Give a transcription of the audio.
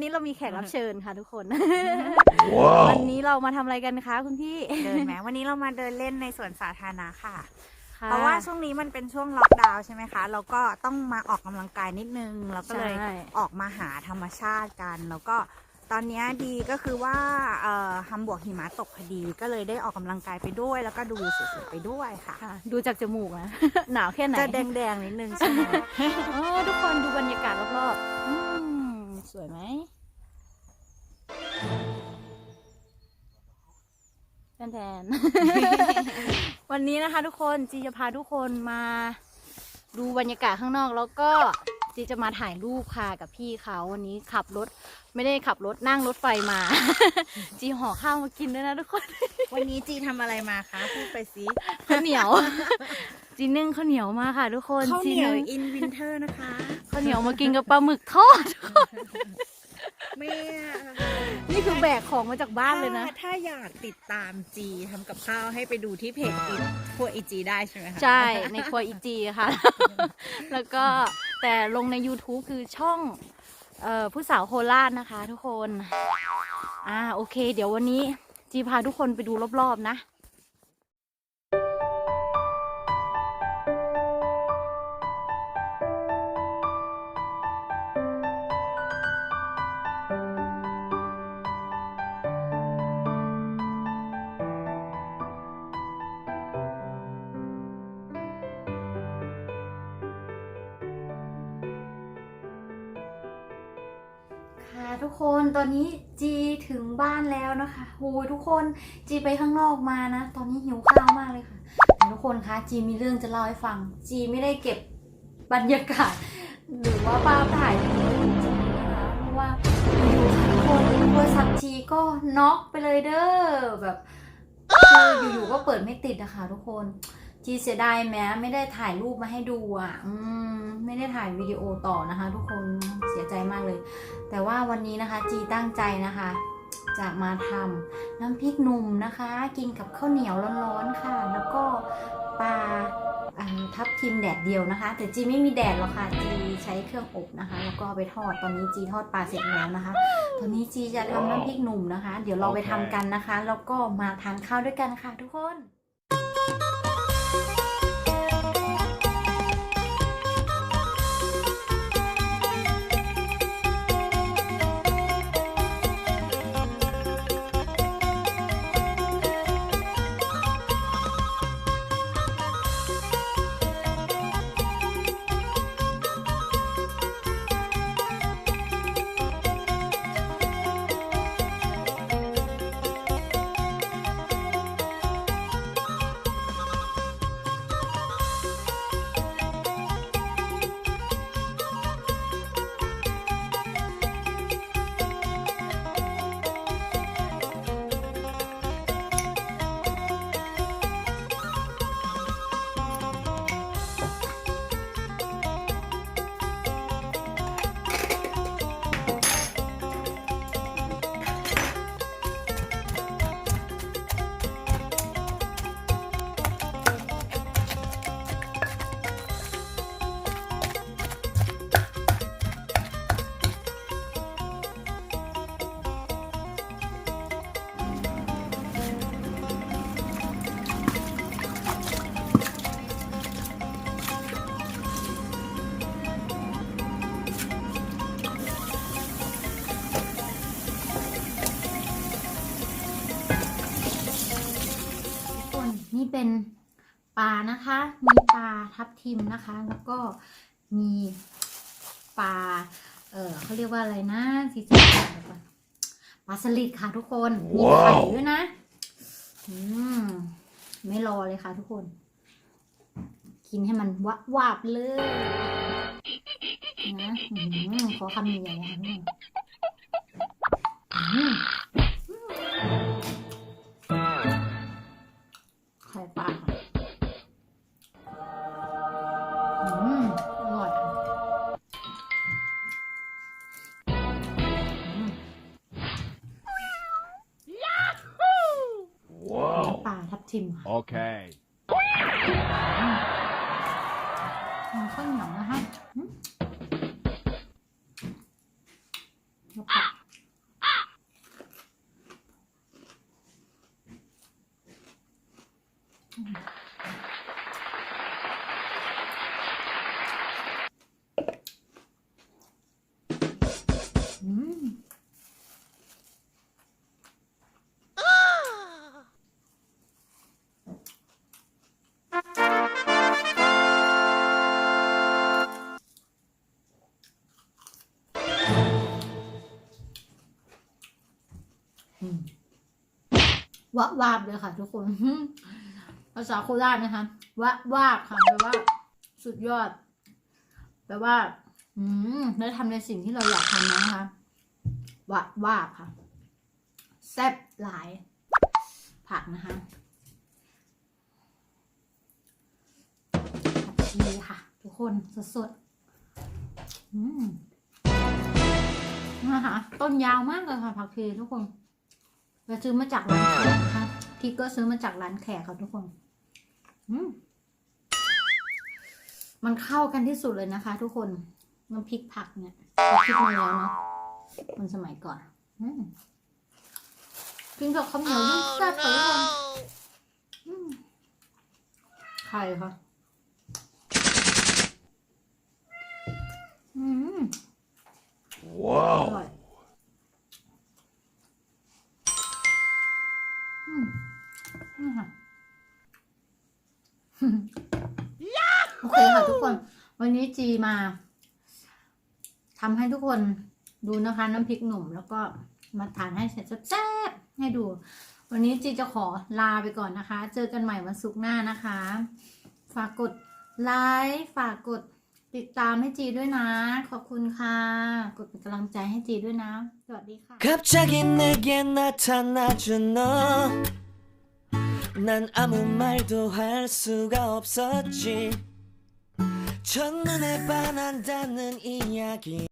วันนี้เรามีแขกรับเชิญค่ะทุกคน Wow. วันนี้เรามาทำอะไรกันคะคุณพี่ เดินไหมวันนี้เรามาเดินเล่นในสวนสาธารณะค่ะค่เพราะว่าช่วงนี้มันเป็นช่วงล็อกดาวน์ใช่ไหมคะเราก็ต้องมาออกกำลังกายนิดนึงเราก็เลยใช่ ออกมาหาธรรมชาติกัน แล้วก็ตอนนี้ดีก็คือว่าเอ่อฮัมบวกหิมะตกพอดีก็เลยได้ออกกำลังกายไปด้วย แล้วก็ดูวิวสวยๆไปด้วยค่ะ ค่ะ ดูจากจมูกนะ หนาวแค่ไหนจะแดงๆนิดนึงใช่ไหมโอ้ทุกคนดูบรรยากาศรอบๆอืม สวยไหมแทนๆวันนี้นะคะทุกคนจีจะพาทุกคนมาดูบรรยากาศข้างนอกแล้วก็จีจะมาถ่ายรูปค่ะกับพี่เขาวันนี้ขับรถ ไม่ได้ขับรถนั่งรถไฟมา จีห่อข้าวมากินด้วยนะทุกคน วันนี้จีทำอะไรมาคะ พูดไปสิข้าวเหนียว จีนึ่งข้าวเหนียวมาค่ะ ทุกคนข้าวจีเหนียวนึ่งอินวินเทอร์นะคะข้าวเหนียวมากินกับปลาหมึกทอด แม่นี่คือแบกของมาจากบ้านเลยนะ ถ้าถ้าอยากติดตามจีทำกับข้าวให้ไปดูที่เพจอินพวกอีจีได้ใช่ไหมคะใช่ในครัวอีจีค่ะ แล้วก็แต่ลงใน YouTube คือช่องเอ่อผู้สาวโคราชนะคะ ทุกคน อ่าโอเค เดี๋ยววันนี้จีพาทุกคนไปดูรอบๆนะ ทุกคนตอนนี้จีถึงบ้านแล้วนะคะโอ้ยทุกคนจีไปข้างนอกมานะ ตอนนี้หิวข้าวมากเลยค่ะทุกคนคะจีมีเรื่องจะเล่าให้ฟัง จีไม่ได้เก็บบรรยากาศ หรือว่าภาพถ่ายของจีนะคะเพราะว่าอยู่ทุกคนโทรศัพท์จีก็น็อกไปเลยเด้อแบบคืออยู่ๆก็เปิดไม่ติดนะคะทุกคนจีเสียดายแม้ไม่ได้ถ่ายรูปมาให้ดูอะ อืม ไม่ได้ถ่ายวิดีโอต่อนะคะ ทุกคนเสียใจมากเลย แต่ว่าวันนี้นะคะจีตั้งใจนะคะ จะมาทำน้ำพริกหนุ่มนะคะ กินกับข้าวเหนียวร้อนๆค่ะ แล้วก็ปลาทับทิมแดดเดียวนะคะ แต่จีไม่มีแดดหรอกค่ะ จีใช้เครื่องอบนะคะ แล้วก็เอาไปทอด ตอนนี้จีทอดปลาเสร็จแล้วนะคะ ตอนนี้จีจะทำน้ำพริกหนุ่มนะคะ เดี๋ยวเราไปทำกันนะคะ แล้วก็มาทานข้าวด้วยกันค่ะ ทุกคน เป็นปลานะคะ มีปลาทับทิมนะคะ แล้วก็มีปลา เออเขาเรียกว่าอะไรนะที่จะเดี๋ยวก่อนปลาสลิดค่ะทุกคน มีไข่ด้วยนะ อืม ไม่รอเลยค่ะทุกคน กินให้มันวะวาบเลยนะขอคำใหญ่ๆค่ะทุกคน ปลาทับทิมค่ะ Okay. มันข้าวเหนียวนะคะ วะวาบเลยค่ะทุกคน ภาษาโคราชนะคะวะวาบค่ะแปลว่า สุดยอด แปลว่า อืมได้ทำในสิ่งที่เราอยากทำนะคะวะวาบค่ะ แซ่บหลาย ผักนะคะผักชีค่ะ ทุกคนสดๆอืมนะคะต้นยาวมากเลยค่ะผักชีทุกคน ไปซื้อมาจากร้านแขกนะคะพริกก็ซื้อมาจากร้านแขกค่ะทุกคน อืมมันเข้ากันที่สุดเลยนะคะ ทุกคนน้ำพริกผักเนี่ยเราคิดมาแล้วเนาะมันสมัยก่อนอืมกินกับข้าวเหนียวยิ่งแซ่บค่ะทุกคนอืมไข่ค่ะอืมอ โอเคค่ะทุกคน วันนี้จีมาทำให้ทุกคนดูนะคะน้ำพริกหนุ่ม แล้วก็มาทานให้เสร็จแซ่บให้ดู วันนี้จีจะขอลาไปก่อนนะคะ เจอกันใหม่วันศุกร์หน้านะคะ ฝากกดไลค์ฝากกด ติดตามให้จีด้วยนะ ขอบคุณค่ะ กดเป็นกำลังใจให้จีด้วยนะ สวัสดีค่ะ 갑자기 내게 나타나준 너 난 아무 말도 할 수가 없었지 첫눈에 반한다는 이야기